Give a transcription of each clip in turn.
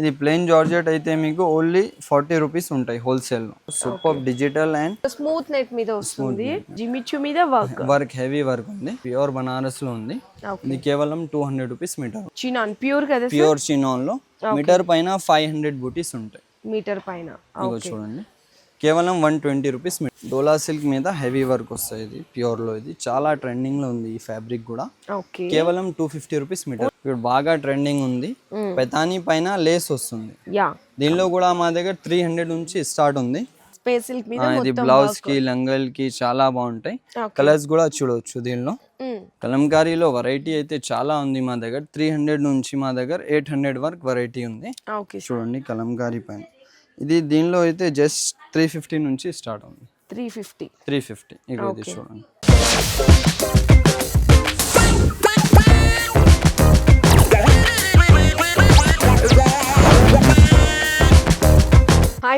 ఇది plain georgette అయితే మీకు ఓన్లీ ఫార్టీ రూపీస్ ఉంటాయి wholesale super digital and smooth net మీద వస్తుంది. జిమిచ్చు మీద వర్క్ వర్క్ హెవీ వర్క్ ఉంది. ప్యూర్ బనారస్లో ఉంది. ఇది కేవలం two hundred rupees metre chinon pure కదా ప్యూర్ చినాన్లో. మీటర్ పైన ఫైవ్ హండ్రెడ్ బూటీస్ ఉంటాయి. మీటర్ పైన. చూడండి. కేవలం one twenty rupees Dola silk మీద హెవీ వర్క్ వస్తాయి ఇది ప్యూర్లో ఇది. చాలా ట్రెండింగ్లో ఉంది ఈ ఫ్యాబ్రిక్ కూడా. కేవలం టూ ఫిఫ్టీ రూపీస్ మీటర్ ఇప్పుడు బాగా ట్రెండింగ్ ఉంది. పెతానీ పైన లేస్ వస్తుంది. యా దీనిలో కూడా మా దగ్గర త్రీ హండ్రెడ్ నుంచి స్టార్ట్ ఉంది. ఇది బ్లౌజ్కి లంగల్కి చాలా బాగుంటాయి. కలర్స్ కూడా చూడవచ్చు దీనిలో. కలంకారీలో వెరైటీ అయితే చాలా ఉంది మా దగ్గర. త్రీ హండ్రెడ్ నుంచి మా దగ్గర ఎయిట్ హండ్రెడ్ వరకు వెరైటీ ఉంది. ఓకే చూడండి కలంకారీ పైన. ఇది దీనిలో అయితే జస్ట్ త్రీ ఫిఫ్టీ నుంచి స్టార్ట్ ఉంది. త్రీ ఫిఫ్టీ త్రీ ఫిఫ్టీ ఇక ఇది చూడండి.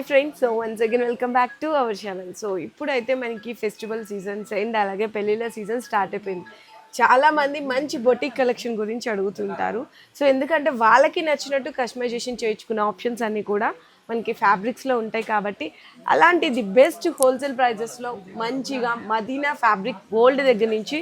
Friends so once again welcome back to our channel so ఇప్పుడైతే మనకి ఫెస్టివల్ సీజన్స్ అండ్ అలాగే పెళ్ళిళ్ళ సీజన్ స్టార్ట్ అయిపోయింది. చాలామంది మంచి బొటిక్ కలెక్షన్ గురించి అడుగుతుంటారు. సో ఎందుకంటే వాళ్ళకి నచ్చినట్టు కస్టమైజేషన్ చేయించుకునే ఆప్షన్స్ అన్నీ కూడా మనకి ఫ్యాబ్రిక్స్లో ఉంటాయి కాబట్టి అలాంటిది బెస్ట్ హోల్సేల్ ప్రైజెస్లో మంచిగా మదీనా ఫ్యాబ్రిక్ గోల్డ్ దగ్గర నుంచి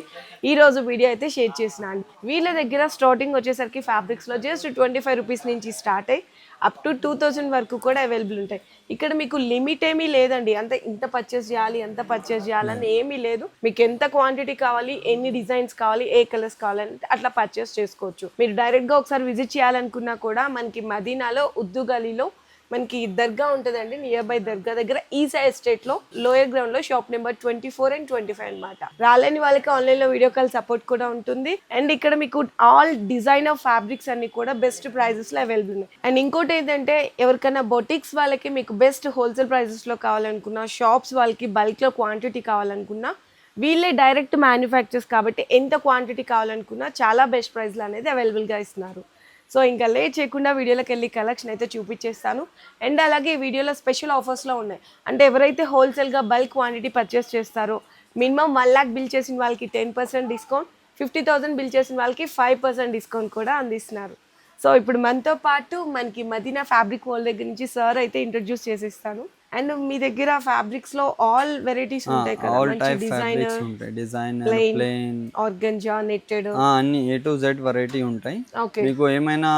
ఈరోజు వీడియో అయితే షేర్ చేసినాను. వీళ్ళ దగ్గర స్టార్టింగ్ వచ్చేసరికి ఫ్యాబ్రిక్స్లో జస్ట్ ట్వంటీ ఫైవ్ రూపీస్ నుంచి స్టార్ట్ అయ్యి అప్ టు టూ థౌజండ్ వరకు కూడా అవైలబుల్ ఉంటాయి. ఇక్కడ మీకు లిమిట్ ఏమీ లేదండి. అంత ఇంత పర్చేస్ చేయాలి ఎంత పర్చేస్ చేయాలని ఏమీ లేదు. మీకు ఎంత క్వాంటిటీ కావాలి ఎన్ని డిజైన్స్ కావాలి ఏ కలర్స్ కావాలని అట్లా పర్చేస్ చేసుకోవచ్చు. మీరు డైరెక్ట్గా ఒకసారి విజిట్ చేయాలనుకున్నా కూడా మనకి మదీనాలో ఉద్దు గలీలో మనకి దర్గా ఉంటుందండి నియర్ బై దర్గా దగ్గర. ఈసా ఎస్టేట్లో లోయర్ గ్రౌండ్లో shop number twenty four and twenty five అనమాట రాలేని వాళ్ళకి ఆన్లైన్లో వీడియో కాల్ సపోర్ట్ కూడా ఉంటుంది. అండ్ ఇక్కడ మీకు ఆల్ డిజైన్ ఆఫ్ ఫ్యాబ్రిక్స్ అన్ని కూడా బెస్ట్ ప్రైజెస్లో అవైలబుల్ ఉన్నాయి. అండ్ ఇంకోటి ఏంటంటే ఎవరికైనా బొటిక్స్ వాళ్ళకి మీకు బెస్ట్ హోల్సేల్ ప్రైజెస్లో కావాలనుకున్నా షాప్స్ వాళ్ళకి బల్క్లో క్వాంటిటీ కావాలనుకున్నా వీళ్ళే డైరెక్ట్ మ్యానుఫ్యాక్చర్స్ కాబట్టి ఎంత క్వాంటిటీ కావాలనుకున్నా చాలా బెస్ట్ ప్రైస్లు అనేది అవైలబుల్గా ఇస్తున్నారు. సో ఇంకా లేట్ చేయకుండా వీడియోలోకి వెళ్ళి కలెక్షన్ అయితే చూపించేస్తాను. అండ్ అలాగే ఈ వీడియోలో స్పెషల్ ఆఫర్స్లో ఉన్నాయి. అంటే ఎవరైతే హోల్సేల్గా బల్క్ క్వాంటిటీ పర్చేస్ చేస్తారో మినిమం వన్ ల్యాక్ బిల్ చేసిన వాళ్ళకి ten percent discount fifty thousand bill చేసిన వాళ్ళకి ఫైవ్ పర్సెంట్ డిస్కౌంట్ కూడా అందిస్తున్నారు. సో ఇప్పుడు మనతో పాటు మనకి మదీనా ఫ్యాబ్రిక్ వరల్డ్ దగ్గర నుంచి సార్ అయితే ఇంట్రడ్యూస్ చేసిస్తాను. అండ్ మీ దగ్గర ఫ్యాబ్రిక్స్లో ఆల్ వెరైటీస్ ఉంటాయి కదా ఆల్ టైప్ ఫ్యాబ్రిక్స్ ఉంటాయి. డిజైన్. ప్లెయిన్ ఆర్గంజా నెట్టెడ్ అన్ని ఏ టు జెడ్ వెరైటీ ఉంటాయి. మీకు ఏమైనా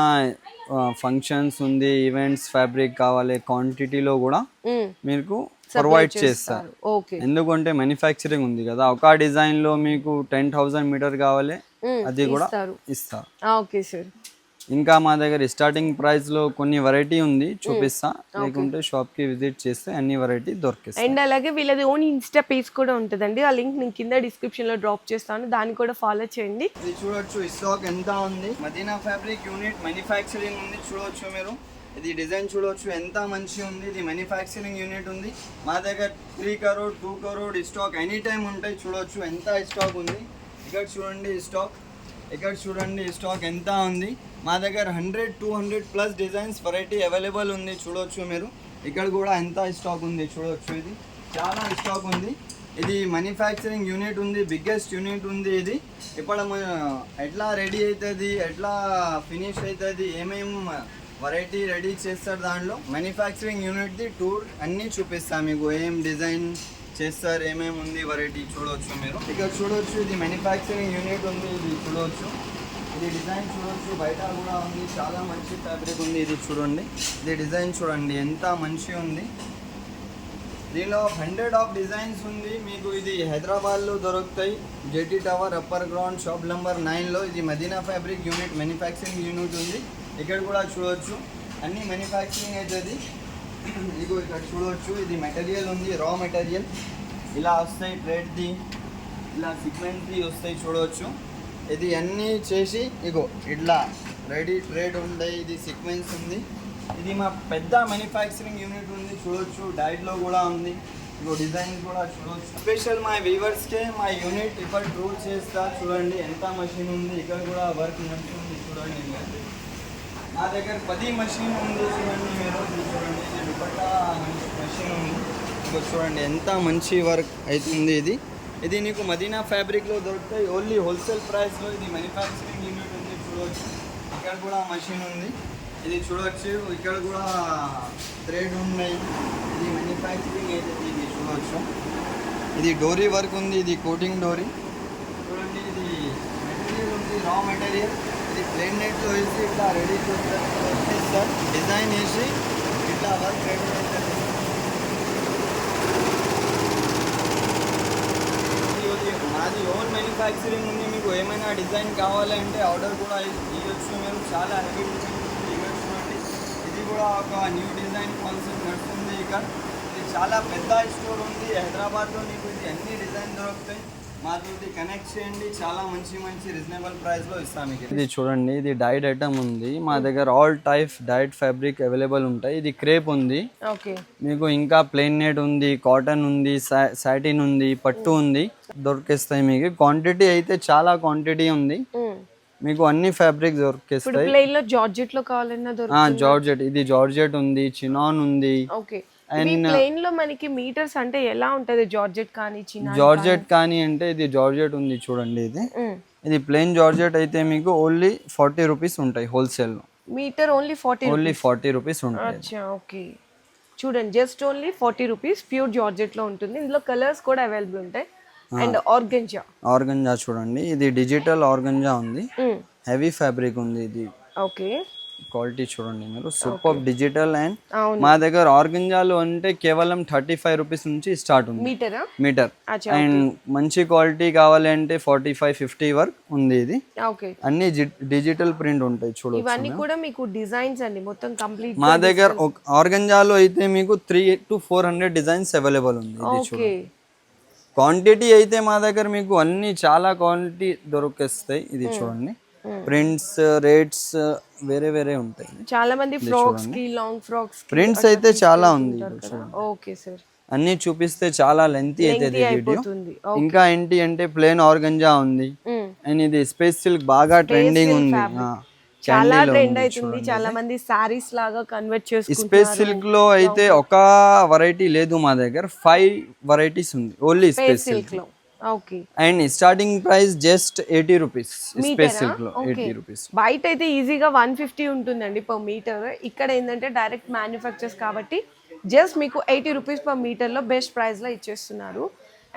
ఫంక్షన్స్ ఉంది ఈవెంట్స్ ఫ్యాబ్రిక్ కావాలి క్వాంటిటీలో కూడా మీకు ప్రొవైడ్ చేస్తారు. ఓకే ఎందుకంటే మ్యానుఫ్యాక్చరింగ్ ఉంది కదా ఒక డిజైన్లో మీకు టెన్ థౌసండ్ మీటర్ కావాలి అది కూడా ఇస్తారు. ఓకే సార్ ఇంకా మా దగ్గర స్టార్టింగ్ ప్రైస్లో కొన్ని వెరైటీ ఉంది చూపిస్తా. లేకుంటే షాప్కి విజిట్ చేస్తే అన్ని వెరైటీ దొరికిస్తాయి. అండ్ అలాగే వీళ్ళది ఓన్ ఇన్స్టా పేజ్ కూడా ఉంటుందండి. ఆ లింక్ నేను కింద డిస్క్రిప్షన్లో డ్రాప్ చేస్తాను. దాన్ని కూడా ఫాలో చేయండి. ఇది చూడొచ్చు ఈ స్టాక్ ఎంత ఉంది? మదీనా ఫ్యాబ్రిక్ యూనిట్ మ్యానుఫ్యాక్చరింగ్ ఉంది చూడొచ్చు మీరు. ఇది డిజైన్ చూడొచ్చు ఎంత మంచి ఉంది. ఇది మ్యానుఫ్యాక్చరింగ్ యూనిట్ ఉంది. మా దగ్గర three crore two crore stock any time ఉంటాయి చూడొచ్చు ఎంత స్టాక్ ఉంది. ఇక్కడ చూడండి స్టాక్ ఇక్కడ చూడండి స్టాక్ ఎంత ఉంది. మా దగ్గర hundred two hundred plus designs variety available ఉంది. చూడవచ్చు మీరు. ఇక్కడ కూడా ఎంత స్టాక్ ఉంది చూడవచ్చు ఇది. చాలా స్టాక్ ఉంది. ఇది మ్యానుఫ్యాక్చరింగ్ యూనిట్ ఉంది బిగ్గెస్ట్ యూనిట్ ఉంది ఇది. ఇప్పుడు ఎట్లా రెడీ అవుతుంది ఎట్లా ఫినిష్ అవుతుంది ఏమేమి వెరైటీ రెడీ చేస్తారు దాంట్లో? మ్యానుఫ్యాక్చరింగ్ యూనిట్ది టూర్ అన్నీ చూపిస్తాను మీకు. ఏం డిజైన్ చేస్తారు ఏమేమి ఉంది వెరైటీ చూడవచ్చు మీరు. ఇక్కడ చూడవచ్చు ఇది మ్యానుఫ్యాక్చరింగ్ యూనిట్ ఉంది ఇది చూడవచ్చు ఇది డిజైన్ చూడవచ్చు బయట కూడా ఉంది. చాలా మంచి ఫ్యాబ్రిక్ ఉంది ఇది చూడండి. ఇది డిజైన్ చూడండి. ఎంత మంచి ఉంది. దీనిలో హండ్రెడ్ ఆఫ్ డిజైన్స్ ఉంది. మీకు ఇది హైదరాబాద్లో దొరుకుతాయి. JT tower upper ground shop number నైన్లో ఇది Madina fabric unit manufacturing unit ఉంది. ఇక్కడ కూడా చూడవచ్చు అన్ని మ్యానుఫ్యాక్చరింగ్ అవుతుంది మీకు ఇక్కడ చూడవచ్చు ఇది మెటీరియల్ ఉంది. రా మెటీరియల్ ఇలా వస్తాయి ట్రేడ్ది ఇలా సిగ్మెంట్ది వస్తాయి చూడవచ్చు ఇది అన్నీ చేసి ఇగో ఇట్లా రెడీ ట్రేడ్ ఉంటాయి ఇది సీక్వెన్స్ ఉంది. ఇది మా పెద్ద మ్యానుఫ్యాక్చరింగ్ యూనిట్ ఉంది చూడొచ్చు డైట్లో కూడా ఉంది. ఇగో డిజైన్ కూడా చూడొచ్చు. స్పెషల్ మా వీవర్స్కే మా యూనిట్ ఇప్పుడు ట్రూల్ చేస్తా చూడండి ఎంత మషిన్ ఉంది ఇక్కడ కూడా వర్క్ నడుస్తుంది చూడండి. నా దగ్గర పది మషిన్ ఉంది చూడండి మీరు చూడండి ఇది దుపట్టా మషిన్ ఉంది. ఇదిగో చూడండి ఎంత మంచి వర్క్ అవుతుంది ఇది. ఇది నీకు మదీనా ఫ్యాబ్రిక్లో దొరుకుతాయి. ఓన్లీ హోల్సేల్ ప్రైస్లో ఇది మ్యానుఫ్యాక్చరింగ్ యూనిట్ ఉంది చూడవచ్చు ఇక్కడ కూడా మషిన్ ఉంది. ఇది చూడవచ్చు ఇక్కడ కూడా థ్రెడ్ ఉన్నాయి. ఇది మ్యానుఫ్యాక్చరింగ్ అయితే ఇది చూడవచ్చు ఇది డోరీ వర్క్ ఉంది. ఇది కోటింగ్ డోరీ చూడండి ఇది మెటీరియల్ ఉంది. రా మెటీరియల్ ఇది ప్లేన్ నెట్లో వేసి ఇట్లా రెడీ చేస్తారు. డిజైన్ వేసి ఇట్లా వర్క్ రెడీ అది ఓన్ మ్యానుఫ్యాక్చరింగ్ ఉంది. మీకు ఏమైనా డిజైన్ కావాలంటే ఆర్డర్ కూడా ఇవ్వచ్చు మీరు చాలా హెవీ డిజైన్ ఇవ్వచ్చు అండి. ఇది కూడా ఒక న్యూ డిజైన్ కాన్సెప్ట్ నడుస్తుంది ఇక. ఇది చాలా పెద్ద స్టోర్ ఉంది. హైదరాబాద్లో మీకు ఇది అన్ని డిజైన్ దొరుకుతాయి. మాతోటి కనెక్ట్ చేయండి చాలా మంచి మంచి రీజనబుల్ ప్రైస్లో ఇస్తాం మీకు. ఇది చూడండి ఇది డైట్ ఐటమ్ ఉంది. మా దగ్గర all type dyed fabric available ఉంటాయి. ఇది క్రేప్ ఉంది. ఓకే. మీకు ఇంకా ప్లెయిన్ నెట్ ఉంది కాటన్ ఉంది సాటిన్ ఉంది పట్టు ఉంది దొరికేస్తాయి మీకు. క్వాంటిటీ అయితే చాలా క్వాంటిటీ ఉంది. మీకు అన్ని ఫ్యాబ్రిక్ దొరికేస్తాయి. జార్జెట్లో కావాలన్నా జార్జెట్ ఇది జార్జెట్ ఉంది చినాన్ ఉంది. ఓకే. ఈ ప్లెయిన్లో మనకి మీటర్స్ అంటే ఎలా ఉంటది? జార్జెట్ కానీ చిన్న జార్జెట్ కానీ? అంటే ఇది జార్జెట్ ఉంది చూడండి ఇది. ఇది ప్లెయిన్ జార్జెట్ అయితే మీకు ఓన్లీ ఫార్టీ రూపీస్ ఉంటాయి wholesale metre only forty only forty rupees ఉంటాయి ఓకే చూడండి just only forty rupees pure జార్జెట్లో ఉంటుంది. ఇందులో కలర్స్ కూడా అవైలబుల్ ఉంటాయి. అండ్ ఆర్గంజా ఆర్గంజా చూడండి. ఇది డిజిటల్ ఆర్గంజా ఉంది. హెవీ ఫ్యాబ్రిక్ ఉంది ఇది. ఓకే క్వాలిటీ చూడండి మీరు సూపర్ డిజిటల్ అండ్ మా దగ్గర ఆర్గంజాలు అంటే కేవలం థర్టీ ఫైవ్ రూపీస్ నుంచి స్టార్ట్ ఉంది. మీటరా? మీటర్. అండ్ మంచి క్వాలిటీ కావాలి అంటే ఫార్టీ ఫైవ్ ఫిఫ్టీ వరకు ఉంది ఇది. ఓకే అన్ని డిజిటల్ ప్రింట్ ఉంటాయి చూడొచ్చు ఇవన్నీ కూడా మీకు డిజైన్స్ అండి మొత్తం కంప్లీట్ మా దగ్గర ఆర్గంజాలో అయితే మీకు three to four hundred designs available ఉంది ఇది చూడండి. క్వాంటిటీ అయితే మా దగ్గర మీకు అన్ని చాలా క్వాంటిటీ దొరికేస్తాయి ఇది చూడండి. ప్రింట్స్ రేట్స్ వేరే వేరే ఉంటాయి. చాలా మంది ఫ్రాక్స్కి లాంగ్ ఫ్రాక్స్ ప్రింట్స్ అయితే చాలా ఉంది. ఓకే సార్ అన్ని చూపిస్తే చాలా లెంతీ వీడియో అయిపోతుంది. ఇంకా ఏంటి అంటే ప్లేన్ ఆర్గంజా ఉంది. అండ్ ఇది స్పేస్ సిల్క్ బాగా ట్రెండింగ్ ఉంది. ఆ, చాలా ట్రెండ్ అవుతుంది. చాలా మంది సారీస్ లాగా కన్వర్ట్ చేసుకుంటారు స్పేస్ సిల్క్లో అయితే ఒక వెరైటీ లేదు మా దగ్గర. ఫైవ్ వెరైటీస్ ఉంది. ఓన్లీ స్పేస్ సిల్క్లో. And starting price just eighty rupees space సిల్క్లో ఎయిటీ రూపీస్. బయట అయితే ఈజీగా వన్ ఫిఫ్టీ ఉంటుందండి పర్ మీటర్. ఇక్కడ ఏంటంటే డైరెక్ట్ మ్యానుఫ్యాక్చర్స్ కాబట్టి జస్ట్ మీకు ఎయిటీ రూపీస్ పర్ మీటర్లో బెస్ట్ ప్రైస్లో ఇచ్చేస్తున్నారు.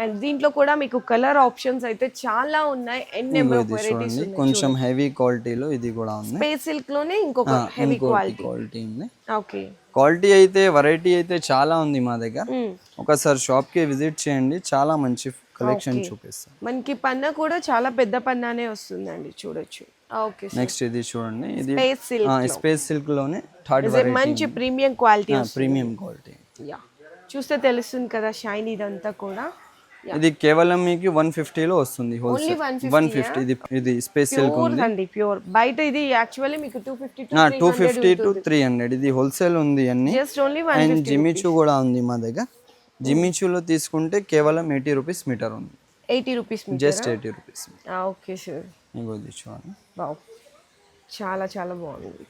అండ్ దీంట్లో కూడా మీకు కలర్ ఆప్షన్స్ అయితే చాలా ఉన్నాయి. ఎన్ని నెంబర్ ఆఫ్ వెరైటీస్ చూడండి. కొంచెం హెవీ క్వాలిటీలో ఇది కూడా ఉంది. స్పేస్ సిల్క్లోనే ఇంకొక హెవీ క్వాలిటీ క్వాలిటీ ఉంది. ఓకే. క్వాలిటీ అయితే వెరైటీ అయితే చాలా ఉంది మా దగ్గర. ఒకసారి షాప్కి విజిట్ చేయండి. చాలా మంచి కలెక్షన్ చూపిస్తాం. మనకి పన్న కూడా చాలా పెద్ద పన్నానే వస్తుందండి చూడొచ్చు. ఓకే నెక్స్ట్ ఇది చూడండి ఇది స్పేస్ సిల్క్లోనే థర్డ్ మంచి premium quality premium quality yeah చూస్తే తెలుస్తుంది కదా షైన్ ఇదంతా కూడా. ఇది కేవలం మీకు వన్ ఫిఫ్టీలో వస్తుంది ఓన్లీ హోల్సేల్ వన్ ఫిఫ్టీ ఇది ఇది స్పేస్ సిల్క్ ఉంది. ప్యూర్ బయట ఇది యాక్చువల్లీ మీకు two fifty two fifty to three hundred ఇది హోల్సేల్ ఉంది అన్ని just only one and Jimmy Choo కూడా ఉంది మా దగ్గర. జిమిచూలో తీసుకుంటే కేవలం ఎయిటీ రూపీస్ మీటర్ ఉంది. Eighty rupees just eighty rupees okay sir. మీకు చూడండి. చాలా చాలా బాగుంది.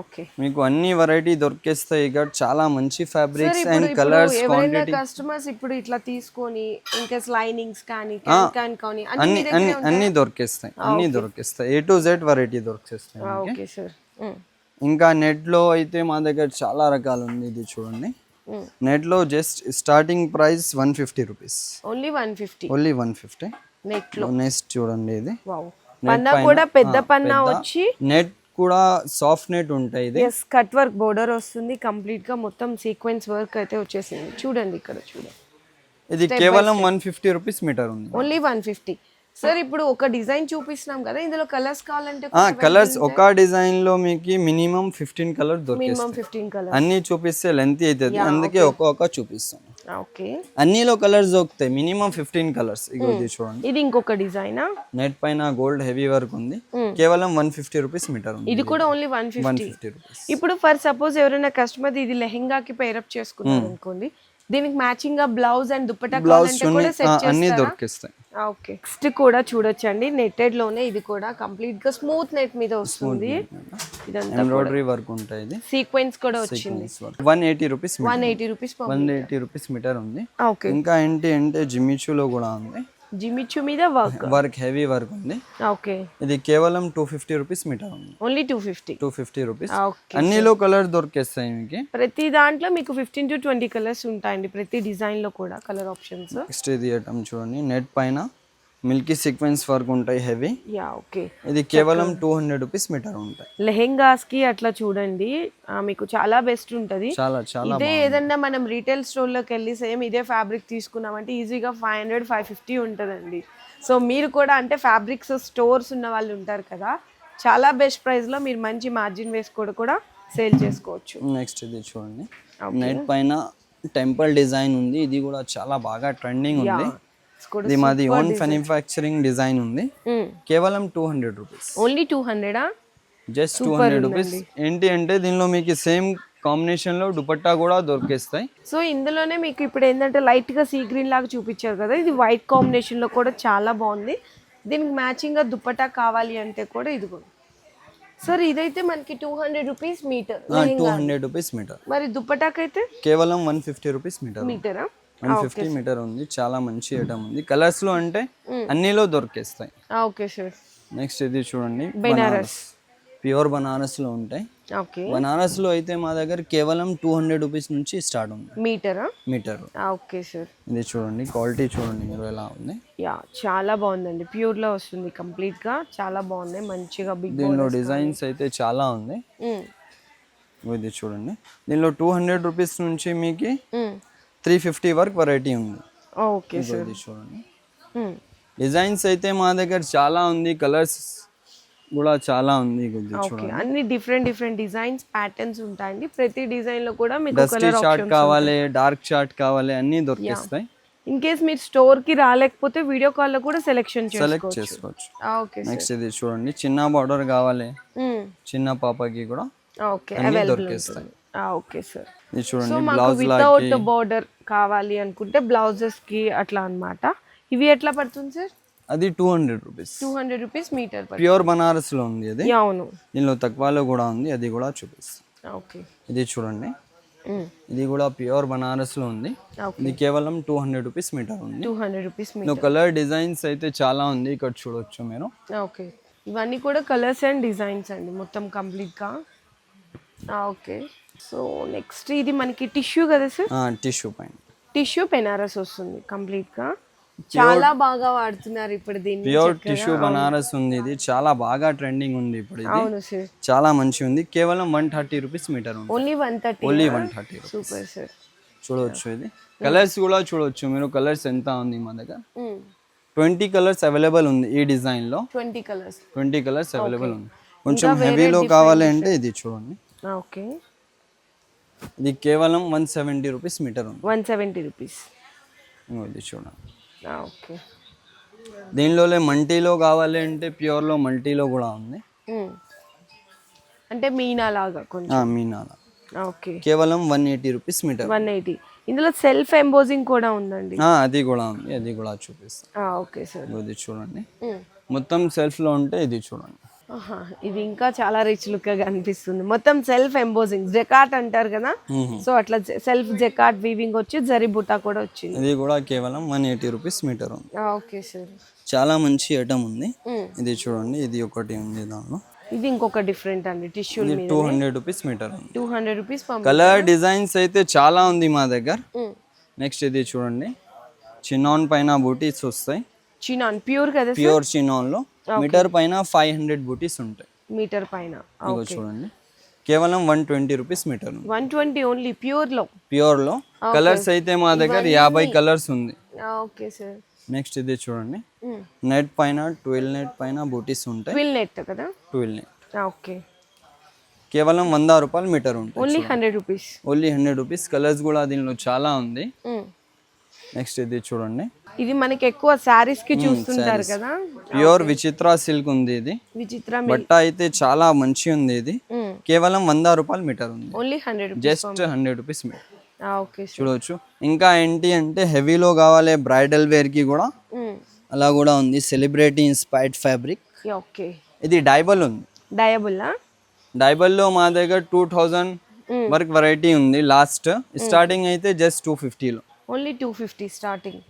ఓకే. మీకు అన్ని వెరైటీ దొరికేస్తాయి ఇక్కడ చాలా మంచి fabrics and colours quantity customers ఇప్పుడు ఇట్లా తీసుకొని ఇంకా లైనింగ్స్ కానీ క్యాన్ కానీ అన్ని అన్ని అన్ని అన్ని దొరికేస్తాయి. అన్ని దొరికేస్తాయి. ఏ టు జెడ్ వెరైటీ దొరికేస్తాయి ఓకే సార్. ఇంకా నెట్లో అయితే మా దగ్గర చాలా రకాలు ఉంది ఇది చూడండి. నెట్లో just starting price one fifty rupees. Only one fifty only one fifty neck next చూడండి ఇది. పన్నా కూడా పెద్ద పన్నా వచ్చి నెట్ కూడా సాఫ్ట్ నెట్ ఉంటాయి ఇది. ఎస్ కట్ వర్క్ బోర్డర్ వస్తుంది. కంప్లీట్గా మొత్తం సీక్వెన్స్ వర్క్ అయితే వచ్చేసింది. చూడండి ఇక్కడ చూడండి. ఇది కేవలం వన్ ఫిఫ్టీ రూపీస్ మీటర్ ఉంది. ఓన్లీ వన్ ఫిఫ్టీ సార్ ఇప్పుడు ఒక డిజైన్ చూపిస్తున్నాం కదా ఇందులో కలర్స్ కావాలంటే కలర్స్ ఒక డిజైన్లో మీకు మినిమం ఫిఫ్టీన్ కలర్ కలర్ అన్ని చూపిస్తే లెంత్ అవుతుంది. అందుకే ఒక్కొక్క చూపిస్తాం. ఓకే. అన్నిలో కలర్స్ దొరుకుతాయి. Minimum fifteen colours. ఇగో ఇది చూడండి. ఇది ఇంకొక డిజైనా నెట్ పైన గోల్డ్ హెవీ వర్క్ ఉంది. కేవలం వన్ ఫిఫ్టీ రూపీస్ మీటర్ ఉంది. ఇది కూడా ఓన్లీ వన్ ఫిఫ్టీ ఇప్పుడు ఫర్ సపోజ్ ఎవరైనా కస్టమర్ ఇది లెహెంగాకి పేరప్ చేసుకున్నారు అనుకోండి దీనికి మ్యాచింగ్గా బ్లౌజ్ అండ్ దుప్పటా బ్లౌజ్ అన్ని దొరికిస్తాయి. నెక్స్ట్ కూడా చూడొచ్చండి. నెట్టెడ్లోనే ఇది కూడా కంప్లీట్గా స్మూత్ నెట్ మీద వస్తుంది. ఇదంతా ఎంబ్రాయిడరీ వర్క్ ఉంటాయి ఇది. సీక్వెన్స్ కూడా వచ్చింది. One eighty rupees one eighty rupees one eighty rupees metre ఉంది. ఓకే ఇంకా ఏంటి అంటే జిమ్మిచూలో కూడా ఉంది. జిమిచ్చు మీద వర్క్? వర్క్ హెవీ వర్క్ ఉంది. ఓకే. ఇది కేవలం టూ ఫిఫ్టీ రూపీస్ మీటర్ ఉంది. Only two fifty two fifty rupees అన్నిలో colour దొరికేస్తాయి మీకు? ప్రతి దాంట్లో మీకు ఫిఫ్టీన్ టు ట్వంటీ కలర్స్ ఉంటాయండి ప్రతి డిజైన్లో కూడా కలర్ ఆప్షన్స్ నెక్స్ట్ ఇది ఐటమ్ చూడండి. నెట్ పైన మిల్కీ సీక్వెన్స్ వర్క్ ఉంటాయి హెవీ. Yeah okay. ఇది కేవలం టూ హండ్రెడ్ రూపీస్ మీటర్ ఉంటాయి. లెహెంగాస్కి అట్లా చూడండి. మీకు చాలా బెస్ట్ ఉంటుంది. చాలా చాలా ఇదే ఏదన్నా మనం రీటైల్ స్టోర్లోకి వెళ్ళి సేమ్ ఇదే ఫ్యాబ్రిక్ తీసుకున్నామంటే ఈజీగా ఫైవ్ హండ్రెడ్ ఫైవ్ ఫిఫ్టీ ఉంటుందండి. సో మీరు కూడా అంటే ఫ్యాబ్రిక్స్ స్టోర్స్ ఉన్న వాళ్ళు ఉంటారు కదా చాలా బెస్ట్ ప్రైస్లో మీరు మంచి మార్జిన్ వేసుకోవడం కూడా సేల్ చేసుకోవచ్చు. నెక్స్ట్ ఇది చూడండి. నెట్ పైన టెంపుల్ డిజైన్ ఉంది. ఇది కూడా చాలా బాగా ట్రెండింగ్ ఉంది. ఇది మాది ఓన్ మ్యానుఫ్యాక్చరింగ్ డిజైన్ ఉంది. కేవలం two hundred rupees only two హండ్రెడా just two hundred rupees ఏంటి అంటే దీనిలో మీకు సేమ్ కాంబినేషన్లో దుపట్టా కూడా దొరికేస్తాయి. సో ఇందులోనే మీకు ఇప్పుడు ఏంటంటే లైట్గా సీ గ్రీన్ లాగా చూపించారు కదా ఇది వైట్ కాంబినేషన్లో కూడా చాలా బాగుంది. దీనికి మ్యాచింగ్గా దుప్పటా కావాలి అంటే కూడా ఇదిగో. సార్ ఇదైతే మనకి two hundred rupees metre two hundred rupees metre మరి దుప్పటాకైతే కేవలం వన్ ఫిఫ్టీ రూపీస్ మీటర్ మీటరా వన్ ఫిఫ్టీ మీటర్ ఉంది చాలా మంచి ఐటమ్ ఉంది. కలర్స్లో అంటే అన్నిలో దొరికేస్తాయి. ఓకే సార్ నెక్స్ట్ ఇది చూడండి బెనారస్ ప్యూర్ బనారస్లో ఉంటాయి. ఓకే బనారస్లో అయితే మా దగ్గర కేవలం టూ హండ్రెడ్ రూపీస్ నుంచి స్టార్ట్ ఉంది. మీటరా మీటర్ ఓకే సార్ ఇది చూడండి క్వాలిటీ చూడండి మీరు ఎలా ఉంది. యా చాలా బాగుందండి. ప్యూర్లో వస్తుంది కంప్లీట్గా చాలా బాగుంది మంచిగా బిగ్ దీనిలో డిజైన్స్ అయితే చాలా ఉంది. ఇది చూడండి. దీనిలో టూ హండ్రెడ్ రూపీస్ నుంచి మీకు త్రీ ఫిఫ్టీ వరకు వెరైటీ ఉంది. ఓకే ఇదిగో ఇది చూడండి. డిజైన్స్ అయితే మా దగ్గర చాలా ఉంది కలర్స్ కూడా చాలా ఉంది ఇది ఓకే చూడండి. అన్ని డిఫరెంట్ డిఫరెంట్ డిజైన్స్ ప్యాటర్న్స్ ఉంటాయండి. ప్రతి డిజైన్లో కూడా మీకు డస్టీ చార్ట్ కావాలి డార్క్ చార్ట్ కావాలి అన్నీ దొరికేస్తాయి. ఇన్ కేస్ మీరు స్టోర్కి రాలేకపోతే వీడియో కాల్లో కూడా సెలెక్షన్ సెలెక్ట్ చేసుకోవచ్చు. చేసుకోవచ్చు. ఓకే నెక్స్ట్ ఇది చూడండి. చిన్న బార్డర్ కావాలి. చిన్న పాపకి కూడా ఓకే అన్నీ అవైలబుల్ దొరికేస్తాయి. Okay sir. సో చూడండి మాకు బ్లౌజ్ వితౌట్ బోర్డర్ కావాలి అనుకుంటే బ్లౌజెస్కి అట్లా అన్నమాట. ఇవి ఎట్లా పడుతుంది సార్? అది two hundred rupees. Two hundred rupees metre pure బనారస్లో ఉంది అది. అవును. దీనిలో తక్కువలో కూడా ఉంది అది కూడా చూపిస్తాం. ఓకే. ఇది చూడండి. ఇది కూడా ప్యూర్ బనారస్లో ఉంది ఇది కేవలం టూ హండ్రెడ్ రూపీస్ మీటర్ ఉంది. Two hundred rupees colour designs అయితే చాలా ఉంది ఇక్కడ చూడొచ్చు మీరు. ఓకే. ఇవన్నీ కూడా కలర్స్ అండ్ డిజైన్స్ అండి మొత్తం కంప్లీట్గా. ఓకే. సో నెక్స్ట్ ఇది మనకి టిష్యూ కదా సార్ టిష్యూ పైన టిష్యూ పెనారస్ వస్తుంది కంప్లీట్గా చాలా బాగా వాడుతున్నారు ఇప్పుడు దీన్ని ప్యూర్ టిష్యూ బనారస్ ఉంది ఇది. చాలా బాగా ట్రెండింగ్ ఉంది ఇప్పుడు ఇది. చాలా మంచి ఉంది. కేవలం వన్ థర్టీ రూపీస్ మీటర్ ఉంది. Only one thirty only one thirty super sir చూడొచ్చు ఇది. కలర్స్ కూడా చూడొచ్చు మీరు. కలర్స్ ఎంత ఉంది మా దగ్గర? ట్వంటీ కలర్స్ అవైలబుల్ ఉంది ఈ డిజైన్లో. Twenty colours twenty colours available ఉంది. కొంచెం హెవీలో కావాలి అంటే ఇది చూడండి. ఓకే. ఇది కేవలం వన్ సెవెంటీ రూపీస్ మీటర్ ఉంది. One seventy rupees. ఇది చూడండి. ఓకే. దీనిలోనే మల్టీలో కావాలి అంటే ప్యూర్లో మల్టీలో కూడా ఉంది. అంటే మీనా లాగా కొంచెం. ఆ, మీనాల. ఓకే. కేవలం one eighty rupees metre. One eighty. ఇందులో సెల్ఫ్ ఎంబోజింగ్ కూడా ఉందండి. ఆ, అది కూడా ఉంది. అది కూడా చూపిస్తాను ఓకే సార్. ఇది చూడండి. మొత్తం సెల్ఫ్లో ఉంటే ఇది చూడండి. ఇది ఇంకా చాలా రిచ్ లుక్గా అనిపిస్తుంది. మొత్తం సెల్ఫ్ ఎంబోజింగ్ జెకాట్ అంటారు కదా? సో అట్లా సెల్ఫ్ జెకాట్ వీవింగ్ వచ్చి జరీ బుటా కూడా వచ్చింది. ఇది కూడా కేవలం వన్ ఎయిటీ రూపీస్ మీటర్ ఉంది. ఓకే సార్ చాలా మంచి ఐటమ్ ఉంది. ఇది చూడండి ఇది ఒకటి ఉంది దానిలో. ఇది ఇంకొక డిఫరెంట్ అండి tissue two hundred rupees metre two hundred rupees colour designs అయితే చాలా ఉంది మా దగ్గర. నెక్స్ట్ ఇది చూడండి. చిన్నాన్ పైన బూటీస్ వస్తాయి. చినాన్ ప్యూర్ కదా ప్యూర్ చినాన్లో మీటర్ పైన ఫైవ్ హండ్రెడ్ బూటీస్ ఉంటాయి. మీటర్ పైన. చూడండి. కేవలం one twenty rupees metre. One twenty only ప్యూర్లో ప్యూర్లో కలర్స్ అయితే మా దగ్గర యాభై కలర్స్ ఉంది. Okay sir. నెక్స్ట్ ఇది చూడండి. నెట్ పైన ట్వెల్వ్ నెట్ పైన బూటీస్ ఉంటాయి. విల్ నెట్ కదా? Twelve net. ఓకే. కేవలం వంద రూపాయలు మీటర్ ఉంటాయి only hundred rupees. Only hundred rupees. Colours కూడా దీనిలో చాలా ఉంది. నెక్స్ట్ ఇది చూడండి. ఇది మనకి ఎక్కువ శారీస్కి చూస్తుంటారు కదా? ప్యూర్ విచిత్ర సిల్క్ ఉంది ఇది. విచిత్ర బట్ట అయితే చాలా మంచి ఉంది ఇది. కేవలం వంద రూపాయలు మీటర్ ఉంది. Only hundred just hundred rupees metre చూడవచ్చు ఇంకా ఏంటి అంటే హెవీలో కావాలి బ్రైడల్ వేర్కి కూడా అలా కూడా ఉంది. సెలబ్రిటీ ఇన్స్పైర్డ్ ఫ్యాబ్రిక్ ఓకే ఇది డైబల్ ఉంది. డయబుల్లా డైబల్లో మా దగ్గర టూ థౌజండ్ వరకు వెరైటీ ఉంది. లాస్ట్ స్టార్టింగ్ అయితే జస్ట్ టూ ఫిఫ్టీలో only two fifty starting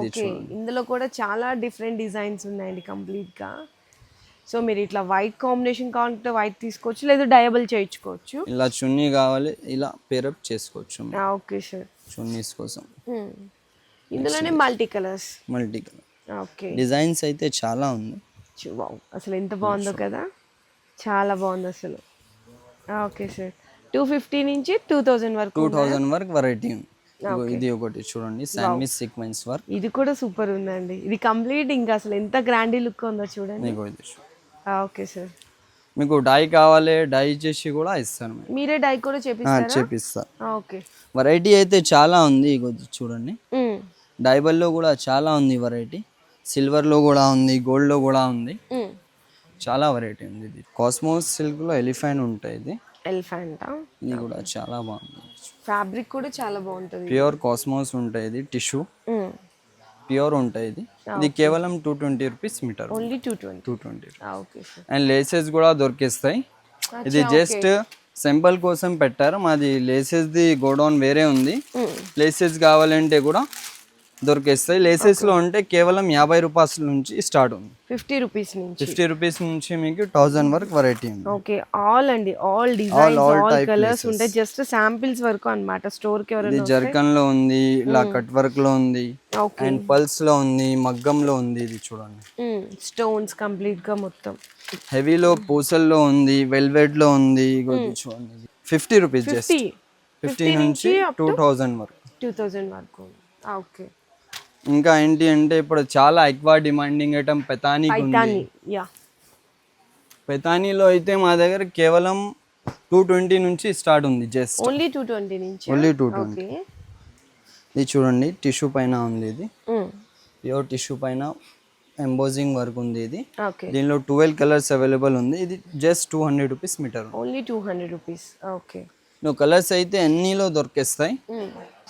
okay ఇందులో కూడా చాలా డిఫరెంట్ డిజైన్స్ ఉన్నాయండి కంప్లీట్గా సో మీరు ఇట్లా వైట్ కాంబినేషన్ కావాలంటే వైట్ తీసుకోవచ్చు లేదా డయబుల్ చేయించుకోవచ్చు. ఇలా చున్నీ కావాలి ఇలా పేరప్ చేసుకోవచ్చు. ఓకే సార్ చున్నీస్ కోసం. ఇందులోనే multi colours multi colour okay designs అయితే చాలా ఉంది. వావ్ అసలు ఎంత బాగుందో కదా. చాలా బాగుంది అసలు. ఓకే సార్ టూ ఫిఫ్టీ నుంచి టూ థౌజండ్ వరకు టూ థౌజండ్ వరకు వెరైటీ ఉంది. ఇది ఒకటి చూడండి శాండ్విచ్ సీక్వెన్స్ వర్క్. ఇది కూడా సూపర్ ఉందండి. ఇది కంప్లీట్ ఇంకా అసలు ఎంత గ్రాండీ లుక్ ఉందో చూడండి. Okay sir. మీకు డై కావాలి డై చేసి కూడా ఇస్తాను. మీరే డై కూడా ఆ, చేపిస్తారా? చేపిస్తా. ఓకే. వెరైటీ అయితే చాలా ఉంది చూడండి. డైబల్లో కూడా చాలా ఉంది వెరైటీ సిల్వర్లో కూడా ఉంది గోల్డ్లో కూడా ఉంది. చాలా వెరైటీ ఉంది ఇది. కాస్మోస్ సిల్క్లో ఎలిఫెంట్ ఉంటాయి ఇది. ఎలిఫెంట్? ఇది కూడా చాలా బాగుంది. ఫ్యాబ్రిక్ కూడా చాలా బాగుంటుంది. ప్యూర్ కాస్మోస్ ఉంటాయి ఇది టిష్యూ ప్యూర్ ఉంటాయి ఇది. ఇది కేవలం two twenty rupees metre. Only two twenty two twenty and laces కూడా దొరికిస్తాయి. ఇది జస్ట్ సింపుల్ కోసం పెట్టారు. మాది లేసెస్ది గోడౌన్ వేరే ఉంది. లేసెస్ కావాలంటే కూడా దొరికేస్తాయి. లేసెస్లో ఉంటే కేవలం యాభై రూపాయల నుంచి స్టార్ట్ ఉంది. ఫిఫ్టీ రూపీస్ నుంచి. ఫిఫ్టీ రూపీస్ నుంచి మీకు థౌజండ్ వరకు వెరైటీ ఉంది. ఓకే ఆల్ అండి. All designs all colours. ఉంటాయి. జస్ట్ శాంపిల్స్ వరకు అన్నమాట. స్టోర్కి ఎవరైనా జర్కన్లో ఉంది ఇలా కట్ వర్క్లో ఉంది అండ్ పల్స్లో ఉంది మగ్గంలో ఉంది ఇది చూడండి. స్టోన్స్ కంప్లీట్గా మొత్తం. హెవీలో పూసల్లో ఉంది వెల్వెట్లో ఉంది చూడండి ఫిఫ్టీ రూపీస్ జస్ట్ ఫిఫ్టీ నుంచి టూ థౌజండ్ వరకు. టూ థౌజండ్ వరకు. ఓకే ఇంకా ఏంటి అంటే ఇప్పుడు చాలా ఎక్కువ డిమాండింగ్ ఐటమ్ పైతాని పెతానీలో అయితే మా దగ్గర కేవలం టూ ట్వంటీ నుంచి స్టార్ట్ ఉంది జస్ట్ ఓన్లీ టూ ట్వంటీ నుంచి ఓన్లీ టూ ట్వంటీ ఇది చూడండి టిష్యూ పైన ఉంది ఇది. ప్యూర్ టిష్యూ పైన ఎంబోజింగ్ వర్క్ ఉంది ఇది. దీనిలో ట్వెల్వ్ కలర్స్ అవైలబుల్ ఉంది. ఇది just two hundred rupees metre only two hundred rupees okay నువ్వు కలర్స్ అయితే అన్నిలో దొరికేస్తాయి.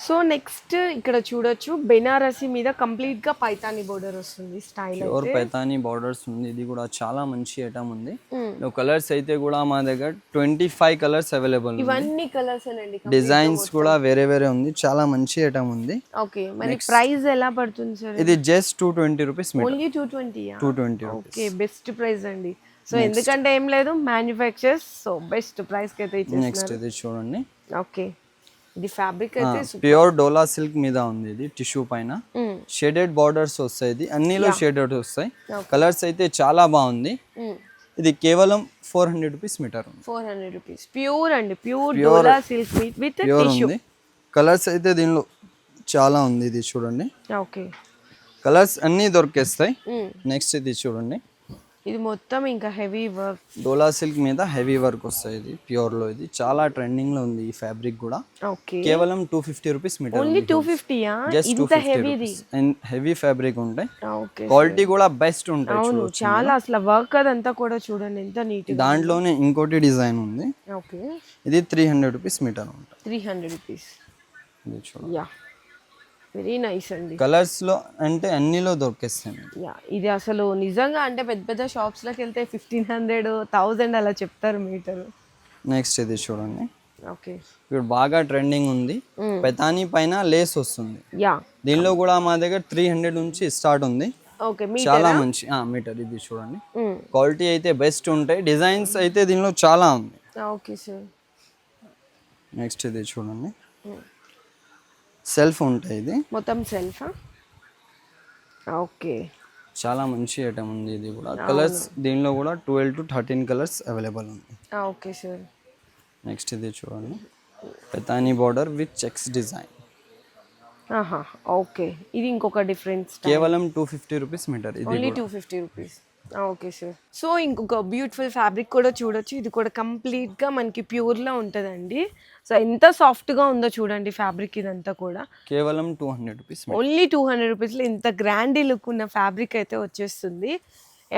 సో నెక్స్ట్ ఇక్కడ చూడొచ్చు బెనారసి మీద కంప్లీట్గా పైతాని బోర్డర్ వస్తుంది స్టైల్ ప్యూర్ పైతానీ బార్డర్స్ ఉంది. ఇది కూడా చాలా మంచి ఐటమ్ ఉంది. కలర్స్ అయితే కూడా మా దగ్గర ట్వంటీ ఫైవ్ కలర్స్ అవైలబుల్ ఇవన్నీ కలర్స్ అండి డిజైన్స్ కూడా వేరే వేరే ఉంది. చాలా మంచి ఐటమ్ ఉంది. ఓకే మరి ప్రైస్ ఎలా పడుతుంది సార్ ఇది just two twenty rupees only two twenty two twenty okay best price అండి. సో ఎందుకంటే ఏం లేదు మ్యానుఫ్యాక్చర్స్ సో బెస్ట్ ప్రైస్కి అయితే నెక్స్ట్ ఇది చూడండి. ఓకే ఇది ఫ్యాబ్రిక్ అయితే ప్యూర్ డోలా సిల్క్ మీద ఉంది ఇది టిష్యూ పైన. షేడెడ్ బార్డర్స్ వస్తాయి ఇది. అన్నిలో షేడెడ్ వస్తాయి. కలర్స్ అయితే చాలా బాగుంది. ఇది కేవలం four hundred rupees metre four hundred rupees. Pure అండి pure dola silk with with pure ఉంది. కలర్స్ అయితే దీనిలో చాలా ఉంది ఇది చూడండి. ఓకే. కలర్స్ అన్నీ దొరికేస్తాయి. నెక్స్ట్ ఇది చూడండి. ఇది మొత్తం ఇంకా హెవీ వర్క్ డోలా సిల్క్ మీద హెవీ వర్క్ వస్తాయి ఇది ప్యూర్లో ఇది. చాలా ట్రెండింగ్లో ఉంది ఈ ఫ్యాబ్రిక్ కూడా. ఓకే కేవలం two fifty rupees metre only two ఫిఫ్టీయా ఇంత హెవీది అండ్ హెవీ ఫ్యాబ్రిక్ ఉంటాయి ఓకే క్వాలిటీ కూడా బెస్ట్ ఉంటాయి అవును. చాలా అసలు వర్క్ అదంతా కూడా చూడండి ఎంత నీట్ దాంట్లోనే ఇంకోటి డిజైన్ ఉంది. ఓకే ఇది త్రీ హండ్రెడ్ రూపీస్ మీటర్ ఉంటుంది. Three hundred rupees yeah very nice అండి. కలర్స్లో అంటే అన్నిలో దొరికేస్తాయి ఇది అసలు నిజంగా అంటే పెద్ద పెద్ద షాప్స్లోకి వెళ్తే ఫిఫ్టీన్ హండ్రెడ్ థౌజండ్ అలా చెప్తారు మీటర్. నెక్స్ట్ ఇది చూడండి. ఓకే. ఇప్పుడు బాగా ట్రెండింగ్ ఉంది. పెతానీ పైన లేస్ వస్తుంది. యా. దీనిలో కూడా మా దగ్గర త్రీ హండ్రెడ్ నుంచి స్టార్ట్ ఉంది. ఓకే చాలా మంచి మీటర్ ఇది చూడండి. క్వాలిటీ అయితే బెస్ట్ ఉంటాయి. డిజైన్స్ అయితే దీనిలో చాలా ఉంది. Okay sir. నెక్స్ట్ ఇది చూడండి. సెల్ఫ్ ఉంటాయి ఇది. మొత్తం సెల్ఫా? ఓకే. చాలా మంచి ఐటమ్ ఉంది ఇది కూడా. కలర్స్ దీనిలో కూడా twelve to thirteen colours available ఉంది. ఓకే సార్ నెక్స్ట్ ఇది చూడండి. Paithani border with checks design okay. ఇది ఇంకొక డిఫరెంట్ కేవలం టూ ఫిఫ్టీ రూపీస్ మీటర్ ఇది only two fifty rupees okay sir so ఇంకొక బ్యూటిఫుల్ ఫ్యాబ్రిక్ కూడా చూడొచ్చు. ఇది కూడా కంప్లీట్గా మనకి ప్యూర్లో ఉంటుందండి. సో ఎంత సాఫ్ట్గా ఉందో చూడండి ఫ్యాబ్రిక్ ఇదంతా కూడా. కేవలం two hundred rupees only two hundred రూపీస్లో ఇంత గ్రాండీ లుక్ ఉన్న ఫ్యాబ్రిక్ అయితే వచ్చేస్తుంది.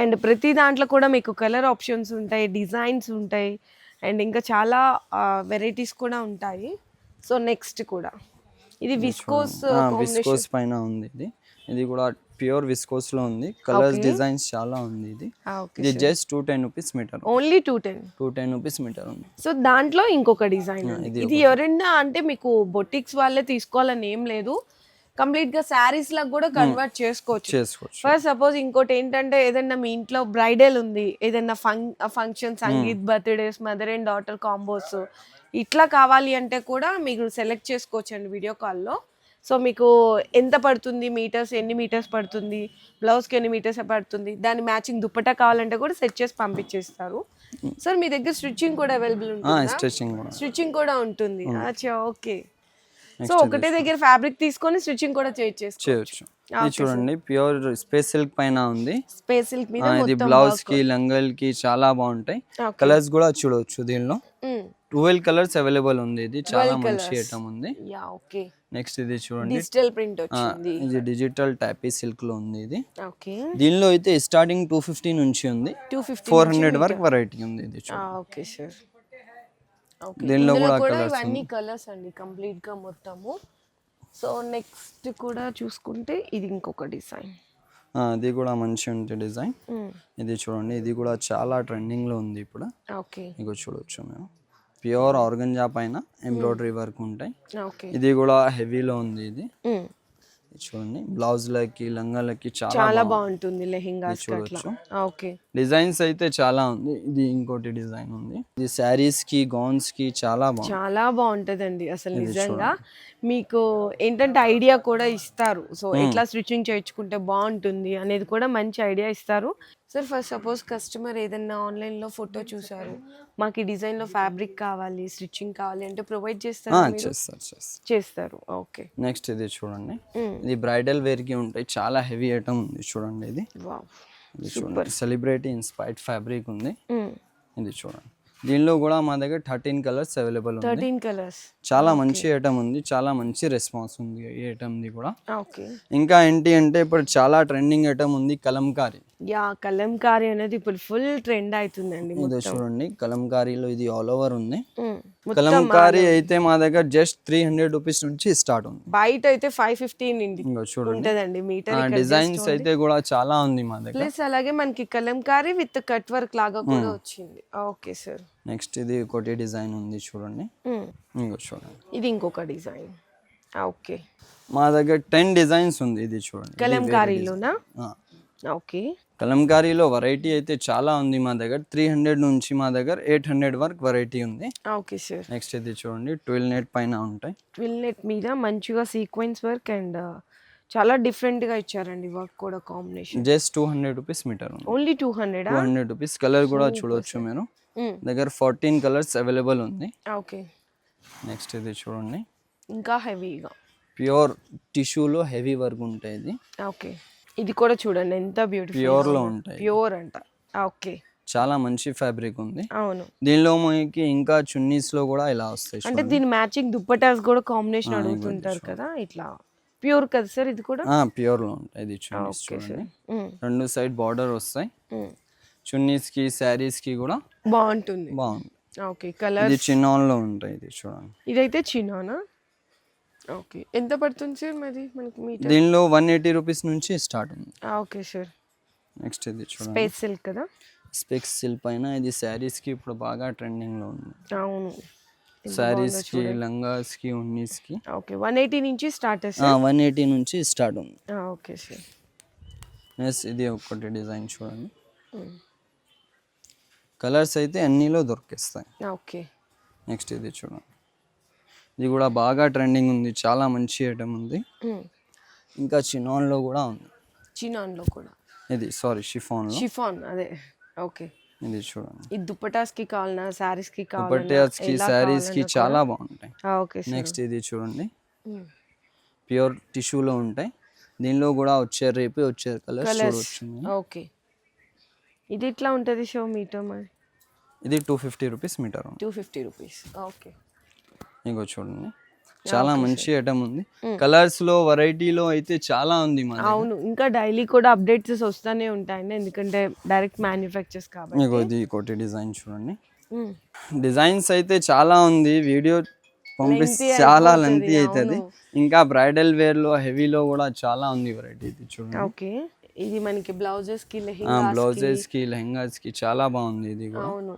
అండ్ ప్రతి దాంట్లో కూడా మీకు కలర్ ఆప్షన్స్ ఉంటాయి డిజైన్స్ ఉంటాయి. అండ్ ఇంకా చాలా వెరైటీస్ కూడా ఉంటాయి. సో నెక్స్ట్ కూడా. ఇది విస్కోస్ విస్కోస్ పైన ఉంది ఇది. ఇది కూడా ప్యూర్ విస్కోస్లో ఉంది. కలర్స్ డిజైన్స్ చాలా ఉంది ఇది. ఇది just two ten rupees metre. Only two ten. Two ten rupees metre ఉంది. సో దాంట్లో ఇంకొక డిజైన్ ఇది ఎవరైనా అంటే మీకు బొటిక్స్ వాళ్ళే తీసుకోవాలని ఏం లేదు. కంప్లీట్గా శారీస్ లాగా కూడా కన్వర్ట్ చేసుకోవచ్చు. చేసుకోవచ్చు. ఫస్ట్ సపోజ్ ఇంకోటి ఏంటంటే ఏదైనా మీ ఇంట్లో బ్రైడల్ ఉంది. ఏదైనా function sangeet birthdays mother and daughter combos ఇట్లా కావాలి అంటే కూడా మీరు సెలెక్ట్ చేసుకోవచ్చు అండి వీడియో కాల్లో. సో మీకు ఎంత పడుతుంది? మీటర్స్ ఎన్ని మీటర్స్ పడుతుంది? బ్లౌజ్కి ఎన్ని మీటర్స్ పడుతుంది? దాని మ్యాచింగ్ దుప్పటా కావాలంటే కూడా సెట్ చేసి పంపించేస్తారు. సార్ మీ దగ్గర స్టిచ్చింగ్ కూడా అవైలబుల్ ఉంటుంది? స్టిచ్చింగ్ కూడా. ఉంటుంది. అచ్చా ఓకే. సో ఒకటే దగ్గర ఫ్యాబ్రిక్ తీసుకొని స్టిచ్చింగ్ కూడా చేయొచ్చు. చూడండి ప్యూర్ స్పేస్ సిల్క్ పైన ఉంది. స్పేస్ సిల్క్ మీద ఇది బ్లౌజ్కి లంగల్కి చాలా బాగుంటాయి. కలర్స్ కూడా చూడవచ్చు దీనిలో. ట్వెల్వ్ కలర్స్ అవైలబుల్ ఉంది. ఇది చాలా మంచి ఐటమ్ ఉంది. Yeah okay. నెక్స్ట్ ఇది చూడండి. డిజిటల్ ప్రింట్ వచ్చింది. ఇది డిజిటల్ టైపీ సిల్క్లో ఉంది ఇది. ఓకే. దీనిలో అయితే స్టార్టింగ్ టూ ఫిఫ్టీ నుంచి ఉంది. టూ ఫిఫ్టీ ఫోర్ హండ్రెడ్ వరకు వెరైటీ ఉంది ఇది చూడండి. Okay sir okay. దీనిలో కూడా colours ఇవన్నీ కలర్స్ అండి కంప్లీట్గా మొత్తము. సో నెక్స్ట్ కూడా చూసుకుంటే ఇది ఇంకొక డిజైన్ ఆ, ఇది కూడా మంచి ఉంది డిజైన్ ఇది చూడండి ఇది కూడా చాలా ట్రెండింగ్లో ఉంది ఇప్పుడు. ఓకే. ఇగో చూడొచ్చు మేము. ప్యూర్ ఆర్గంజా పైన ఎంబ్రాయిడరీ వర్క్ ఉంటాయి. ఇది కూడా హెవీలో ఉంది ఇది. చూడండి. బ్లౌజ్లకి లంగాలకి చాలా చాలా బాగుంటుంది అట్లా చూడొచ్చు. ఓకే. డిజైన్స్ అయితే చాలా ఉంది. ఇది ఇంకోటి డిజైన్ ఉంది. ఇది శారీస్కి గౌన్స్కి చాలా బాగుంది చాలా బాగుంటదండి అసలు నిజంగా. మీకు ఏంటంటే ఐడియా కూడా ఇస్తారు. సో ఎట్లా స్టిచ్చింగ్ చేయించుకుంటే బాగుంటుంది అనేది కూడా మంచి ఐడియా ఇస్తారు. సార్ ఫస్ట్ సపోజ్ కస్టమర్ ఏదైనా ఆన్లైన్లో ఫోటో చూసారు మాకు ఈ డిజైన్లో ఫ్యాబ్రిక్ కావాలి స్టిచ్చింగ్ కావాలి అంటే ప్రొవైడ్ చేస్తారు? చేస్తారు చేస్తారు. ఓకే నెక్స్ట్ ఇది చూడండి. ఇది బ్రైడల్ వేర్కి ఉంటాయి చాలా హెవీ ఐటమ్ ఉంది చూడండి ఇది. చూడండి సెలబ్రిటీ ఇన్స్పైర్డ్ ఫ్యాబ్రిక్ ఉంది. ఇది చూడండి. దీనిలో కూడా మా దగ్గర థర్టీన్ కలర్స్ అవైలబుల్ ఉంది థర్టీన్ కలర్స్ చాలా మంచి ఐటమ్ ఉంది చాలా మంచి రెస్పాన్స్ ఉంది ఈ ఐటమ్ది కూడా. ఓకే ఇంకా ఏంటి అంటే ఇప్పుడు చాలా ట్రెండింగ్ ఐటమ్ ఉంది కలంకారీ. యా కలంకారీ అనేది ఇప్పుడు ఫుల్ ట్రెండ్ అవుతుందండి ఇది చూడండి కలంకారీలో ఇది ఆల్ ఓవర్ ఉంది. కలంకారీ అయితే మా దగ్గర జస్ట్ త్రీ హండ్రెడ్ రూపీస్ నుంచి స్టార్ట్ ఉంది. బయట అయితే ఫైవ్ ఫిఫ్టీన్ చూడండి. మీటర్ డిజైన్స్ అయితే కూడా చాలా ఉంది మా దగ్గర. ప్లస్ అలాగే మనకి కలంకారీ విత్ కట్ వర్క్ లాగా కూడా వచ్చింది. ఓకే సార్ నెక్స్ట్ ఇది ఒకటి డిజైన్ ఉంది చూడండి. ఇంకో చూడండి. ఇది ఇంకొక డిజైన్ ఓకే మా దగ్గర టెన్ డిజైన్స్ ఉంది ఇది చూడండి. కలంకారీలోనా. ఓకే కలంకారీలో వెరైటీ అయితే చాలా ఉంది మా దగ్గర. త్రీ హండ్రెడ్ నుంచి మా దగ్గర ఎయిట్ హండ్రెడ్ వరకు వెరైటీ ఉంది. ఓకే సార్ నెక్స్ట్ ఇది చూడండి ట్వెల్వ్ నెట్ పైన ఉంటాయి. ట్విల్ నెట్ మీద మంచిగా సీక్వెన్స్ వర్క్ అండ్ చాలా డిఫరెంట్గా ఇచ్చారండి వర్క్ కూడా combination just two hundred rupees metre only two hundred two hundred rupees colour కూడా చూడొచ్చు మీరు. దగ్గర ఫార్టీన్ కలర్స్ అవైలబుల్ ఉంది. ఓకే నెక్స్ట్ ఇది చూడండి. ఇంకా హెవీగా ప్యూర్ టిష్యూలో హెవీ వర్క్ ఉంటాయి ఇది. ఓకే ఇది కూడా చూడండి ఎంత బ్యూటిఫుల్ ప్యూర్లో ఉంటాయి. ప్యూర్ అంట. ఓకే. చాలా మంచి ఫ్యాబ్రిక్ ఉంది. అవును. దీనిలో మనకి ఇంకా చున్నీస్లో కూడా ఇలా వస్తాయి అంటే దీని మ్యాచింగ్ దుప్పటాస్ కూడా కాంబినేషన్ అడుగుతుంటారు కదా ఇట్లా. ప్యూర్ కదా సార్ ఇది కూడా? ప్యూర్లో ఉంటాయి ఇది చున్నీస్ చూడండి. రెండు సైడ్ బార్డర్ వస్తాయి. మ్మ్. చున్నీస్కి శారీస్కి కూడా బాగుంటుంది. బాగుంది. ఓకే. కలర్ ఇది చిన్నాన్లో ఉంటాయి ఇది చూడండి. ఇదైతే చిన్నానా ఓకే. ఎంత పడుతుంది సార్ మరి మనకి మీటర్? దీనిలో వన్ ఎయిటీ రూపీస్ నుంచి స్టార్ట్ ఉంది. Okay sir. నెక్స్ట్ ఇది చూడండి. స్పేస్ సిల్క్ కదా? స్పెక్స్ సిల్క్ పైన ఇది శారీస్కి ఇప్పుడు బాగా ట్రెండింగ్లో ఉంది. అవును. శారీస్కి లంగాస్కి ఉన్నీస్కి. ఓకే. వన్ ఎయిటీ నుంచి స్టార్ట్ వన్ ఎయిటీ నుంచి స్టార్ట్ ఉంది. Okay sir. నెక్స్ట్ ఇది ఒకటి డిజైన్ చూడండి. కలర్స్ అయితే అన్నీలో దొరికిస్తాయి. ఓకే. నెక్స్ట్ ఇది చూడండి. ఇది కూడా బాగా ట్రెండింగ్ ఉంది. చాలా మంచి ఐటమ్ ఉంది. ఇంకా చినాన్లో కూడా ఉంది. చినాన్లో కూడా. ఇది సారీ షిఫాన్లో షిఫాన్ అదే. ఓకే. ఇది చూడండి. ఈ దుప్పటాస్కి కావాలన్నా శారీస్కి కావాలన్నా బట్టేస్కి శారీస్కి చాలా బాగుంటాయి. ఓకే నెక్స్ట్ ఇది చూడండి. ప్యూర్ టిష్యూలో ఉంటాయి. దీనిలో కూడా వచ్చే రేపే వచ్చే కలర్స్ చూడవచ్చు మీరు. ఓకే. ఇది ఎట్లా ఉంటుంది షో మీటర్ మరి? ఇది two fifty rupees metre two fifty rupees okay. ఇంకో చూడండి. చాలా మంచి ఐటమ్ ఉంది. కలర్స్లో వెరైటీలో అయితే చాలా ఉంది మన అవును ఇంకా డైలీ కూడా అప్డేట్స్ వస్తూనే ఉంటాయండి. ఎందుకంటే డైరెక్ట్ మ్యానుఫ్యాక్చర్స్ కాబట్టి. ఇంకో ఇది ఒకటి డిజైన్ చూడండి. డిజైన్స్ అయితే చాలా ఉంది. వీడియో పంపిస్తే చాలా లెంతీ అవుతుంది ఇంకా బ్రైడల్ వేర్లో హెవీలో కూడా చాలా ఉంది వెరైటీ ఇది చూడండి. ఓకే. ఇది మనకి బ్లౌజెస్కి లెహెంగా బ్లౌజెస్కి లెహంగాస్కి చాలా బాగుంది ఇది కూడా. అవును.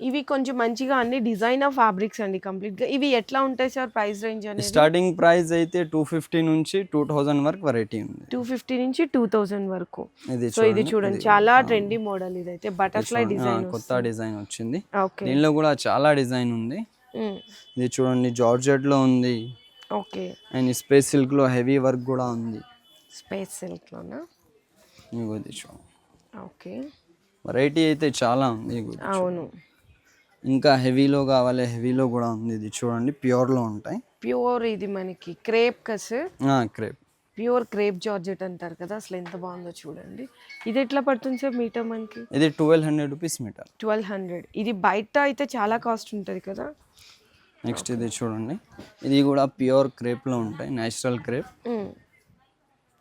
ఇవి కొంచెం మంచిగా అన్ని డిజైనర్ ఫ్యాబ్రిక్స్ అండి కంప్లీట్గా ఇవి ఎట్లా ఉంటాయి సార్ ప్రైస్ రేంజ్ అనేది? స్టార్టింగ్ ప్రైస్ అయితే టూ ఫిఫ్టీ నుంచి టూ థౌజండ్ వరకు వెరైటీ ఉంది. టూ ఫిఫ్టీ నుంచి టూ థౌజండ్ వరకు. ఇది సో ఇది చూడండి. చాలా ట్రెండీ మోడల్ ఇదైతే. బటర్ఫ్లై ఆ, డిజైన్ కొత్త డిజైన్ వచ్చింది. ఓకే. దీనిలో కూడా చాలా డిజైన్ ఉంది. ఇది చూడండి. జార్జెట్లో ఉంది. ఓకే. అండ్ స్పేస్ సిల్క్లో హెవీ వర్క్ కూడా ఉంది. స్పేస్ సిల్క్ లోనా? ఇది చూడండి. ఓకే. వెరైటీ అయితే చాలా ఉంది. ఇది అవును. ఇంకా హెవీలో కావాలి హెవీలో కూడా ఉంది ఇది చూడండి ప్యూర్లో ఉంటాయి. ప్యూర్ ఇది మనకి క్రేప్ కస్. క్రేప్. ప్యూర్ క్రేప్ జార్జెట్ అంటారు కదా అసలు ఎంత బాగుందో చూడండి. ఇది ఎట్లా పడుతుంది సార్ మీటర్ మనకి? ఇది twelve hundred rupees metre. Twelve hundred. ఇది బయట అయితే చాలా కాస్ట్ ఉంటుంది కదా. నెక్స్ట్ ఇది చూడండి. ఇది కూడా ప్యూర్ క్రేప్లో ఉంటాయి నేచురల్ క్రేప్.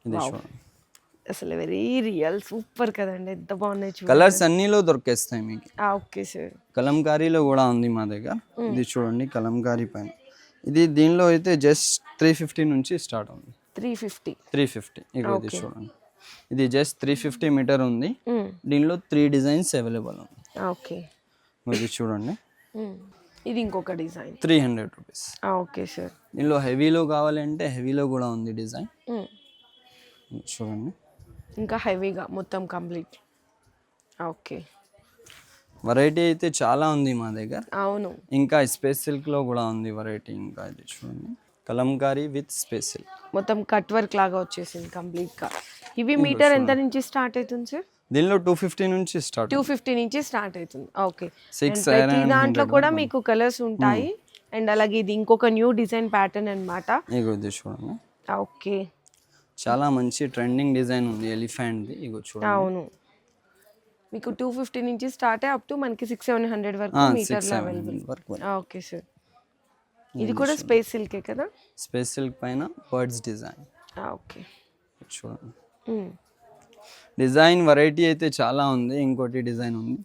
ఇది చూడండి. అసలు వెరీ రియల్ సూపర్ కదండి ఎంత బాగున్నాయి కలర్స్ అన్నిలో దొరికేస్తాయి మీకు. Okay sir. కలంకారీలో కూడా ఉంది మా దగ్గర. ఇది చూడండి కలంకారీ పైన. ఇది దీనిలో అయితే జస్ట్ త్రీ ఫిఫ్టీ నుంచి స్టార్ట్ ఉంది త్రీ ఫిఫ్టీ. Three fifty. ఇది చూడండి. ఇది జస్ట్ త్రీ ఫిఫ్టీ మీటర్ ఉంది. దీనిలో త్రీ డిజైన్స్ అవైలబుల్ ఉంది. ఓకే. ఇది చూడండి. ఇది ఇంకొక design. Three hundred rupees. Okay sir. దీనిలో హెవీలో కావాలంటే హెవీలో కూడా ఉంది డిజైన్. చూడండి. ఇంకా హెవీగా మొత్తం కంప్లీట్. ఓకే. వెరైటీ అయితే చాలా ఉంది మా దగ్గర. అవును. ఇంకా స్పేస్ సిల్క్లో కూడా ఉంది వెరైటీ ఇంకా ఇది చూడండి. కలంకారీ విత్ స్పేస్ సిల్క్ మొత్తం కట్ వర్క్ లాగా వచ్చేసింది కంప్లీట్గా. ఇవి మీటర్ ఎంత నుంచి స్టార్ట్ అవుతుంది సార్ దీనిలో టూ ఫిఫ్టీ నుంచి స్టార్ట్ టూ ఫిఫ్టీ నుంచి స్టార్ట్ అవుతుంది. ఓకే. ప్రతి దాంట్లో కూడా మీకు కలర్స్ ఉంటాయి. అండ్ అలాగే ఇది ఇంకొక న్యూ డిజైన్ ప్యాటర్న్ ఇది చూడండి. ఓకే. చాలా మంచి ట్రెండింగ్ డిజైన్ ఉంది ఎలిఫెంట్ది. ఇగో చూడండి. అవును. మీకు టూ ఫిఫ్టీ నుంచి స్టార్ట్ అయ్యి అప్ టు మనకి సిక్స్ సెవెన్ హండ్రెడ్ వరకు మీటర్ సిక్స్ సెవెన్ వరకు ఓకే సార్. ఇది కూడా స్పేస్ సిల్కే కదా? స్పేస్ సిల్క్ పైన బర్డ్స్ డిజైన్ ఓకే. చూడండి. డిజైన్ వెరైటీ అయితే చాలా ఉంది ఇంకోటి డిజైన్ ఉంది.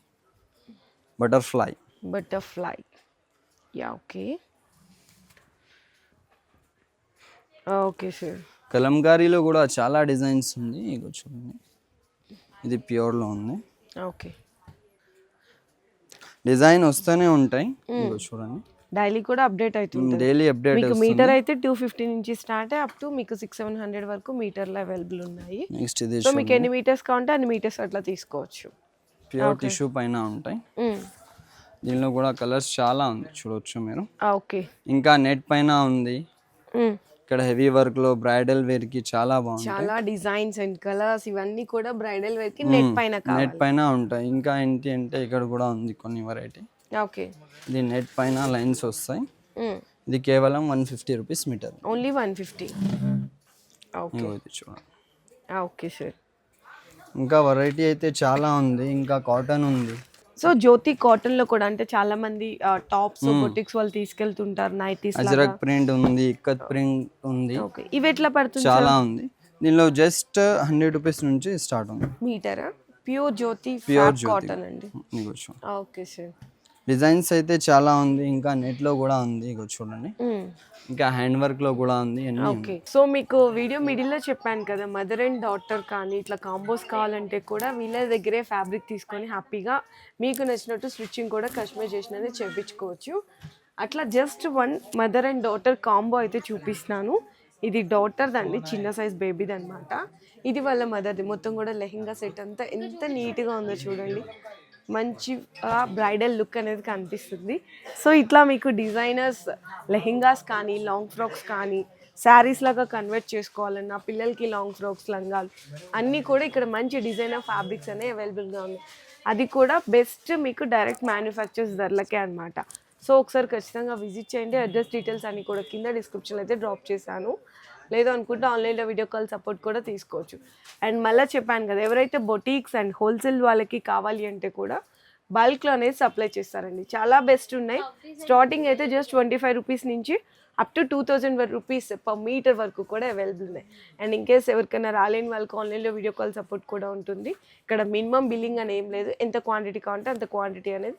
Butterfly butterfly yeah okay okay sir. కలంకారీలో కూడా చాలా డిజైన్స్ ఉంది. ఇగో చూడండి. ఇది ప్యూర్లో ఉంది. ఓకే. డిజైన్ వస్తూనే ఉంటాయి. ఇగో చూడండి. డైలీ కూడా అప్డేట్ అవుతుంది డైలీ అప్డేట్ మీకు మీటర్ అయితే టూ ఫిఫ్టీ నుంచి స్టార్ట్ అప్ టు మీకు సిక్స్ సెవెన్ హండ్రెడ్ వరకు మీటర్లు అవైలబుల్ ఉన్నాయి. నెక్స్ట్ ఇది సో మీకు ఎన్ని మీటర్స్ కావాలంటే అన్ని మీటర్స్ అట్లా తీసుకోవచ్చు. ప్యూర్ టిష్యూ పైన ఉంటాయి. దీనిలో కూడా కలర్స్ చాలా ఉంది. చూడొచ్చు మీరు. ఓకే. ఇంకా నెట్ పైన ఉంది. ఇక్కడ హెవీ వర్క్లో బ్రైడల్ వేర్కి చాలా బాగుంది చాలా డిజైన్స్ అండ్ కలర్స్ ఇవన్నీ కూడా బ్రైడల్ వేర్కి నెట్ పైన నెట్ పైన ఉంటాయి. ఇంకా ఏంటి అంటే ఇక్కడ కూడా ఉంది కొన్ని వెరైటీ ఓకే. ఇది నెట్ పైన లైన్స్ వస్తాయి. ఇది కేవలం one fifty rupees metre. Only one fifty. Okay. చూడండి. ఓకే సార్ ఇంకా వెరైటీ అయితే చాలా ఉంది. ఇంకా కాటన్ ఉంది. సో జ్యోతి కాటన్లో కూడా అంటే చాలా మంది టాప్స్ బొటిక్స్ వాళ్ళు తీసుకెళ్తుంటారు నైటీస్ అజరక్ ప్రింట్ ఉంది ఇక్కత్ ప్రింట్ ఉంది. ఓకే. ఇవి ఎట్లా పడుతుంది చాలా ఉంది. దీనిలో జస్ట్ హండ్రెడ్ రూపీస్ నుంచి స్టార్ట్ ఉంది. మీటరా? ప్యూర్ జ్యోతి ప్యూర్ కాటన్ అండి. Okay sir. డిజైన్స్ అయితే చాలా ఉంది ఇంకా నెట్లో కూడా ఉంది ఇగో చూడండి. ఇంకా హ్యాండ్ వర్క్లో కూడా ఉంది ఓకే. సో మీకు వీడియో మిడిల్లో చెప్పాను కదా మదర్ అండ్ డాటర్ కానీ ఇట్లా కాంబోస్ కావాలంటే కూడా వీళ్ళ దగ్గరే ఫ్యాబ్రిక్ తీసుకొని హ్యాపీగా మీకు నచ్చినట్టు స్టిచ్చింగ్ కూడా కస్టమైజ్ చేసినది చేపించుకోవచ్చు. అట్లా just one mother and daughter combo అయితే చూపిస్తున్నాను. ఇది డాటర్ దండి చిన్న సైజ్ బేబీది అనమాట ఇది వాళ్ళ మదర్ది. మొత్తం కూడా లెహెంగా సెట్ అంతా ఎంత నీట్గా ఉందో చూడండి. మంచి బ్రైడల్ లుక్ అనేది కనిపిస్తుంది. సో ఇట్లా మీకు డిజైనర్స్ లెహెంగాస్ కానీ లాంగ్ ఫ్రాక్స్ కానీ శారీస్ లాగా కన్వర్ట్ చేసుకోవాలన్నా పిల్లలకి లాంగ్ ఫ్రాక్స్ లంగాలు అన్నీ కూడా ఇక్కడ మంచి డిజైనర్ ఫ్యాబ్రిక్స్ అనేవి అవైలబుల్గా ఉన్నాయి. అది కూడా బెస్ట్ మీకు డైరెక్ట్ మ్యానుఫ్యాక్చర్స్ ధరలకే అనమాట సో ఒకసారి ఖచ్చితంగా విజిట్ చేయండి. అడ్రస్ డీటెయిల్స్ అన్ని కూడా కింద డిస్క్రిప్షన్లో అయితే డ్రాప్ చేశాను. లేదు అనుకుంటే ఆన్లైన్లో వీడియో కాల్ సపోర్ట్ కూడా తీసుకోవచ్చు. అండ్ మళ్ళీ చెప్పాను కదా ఎవరైతే బొటీక్స్ అండ్ హోల్సేల్ వాళ్ళకి కావాలి అంటే కూడా బల్క్లో అనేది సప్లై చేస్తారండి. చాలా బెస్ట్ ఉన్నాయి. స్టార్టింగ్ అయితే జస్ట్ ట్వంటీ ఫైవ్ రూపీస్ నుంచి up to two thousand rupees per metre వరకు కూడా అవైలబుల్ ఉన్నాయి. అండ్ ఇన్ కేస్ ఎవరికైనా రాలేని వాళ్ళకి ఆన్లైన్లో వీడియో కాల్ సపోర్ట్ కూడా ఉంటుంది. ఇక్కడ మినిమం బిల్లింగ్ అని ఏం లేదు. ఎంత క్వాంటిటీ కావాలంటే అంత క్వాంటిటీ అనేది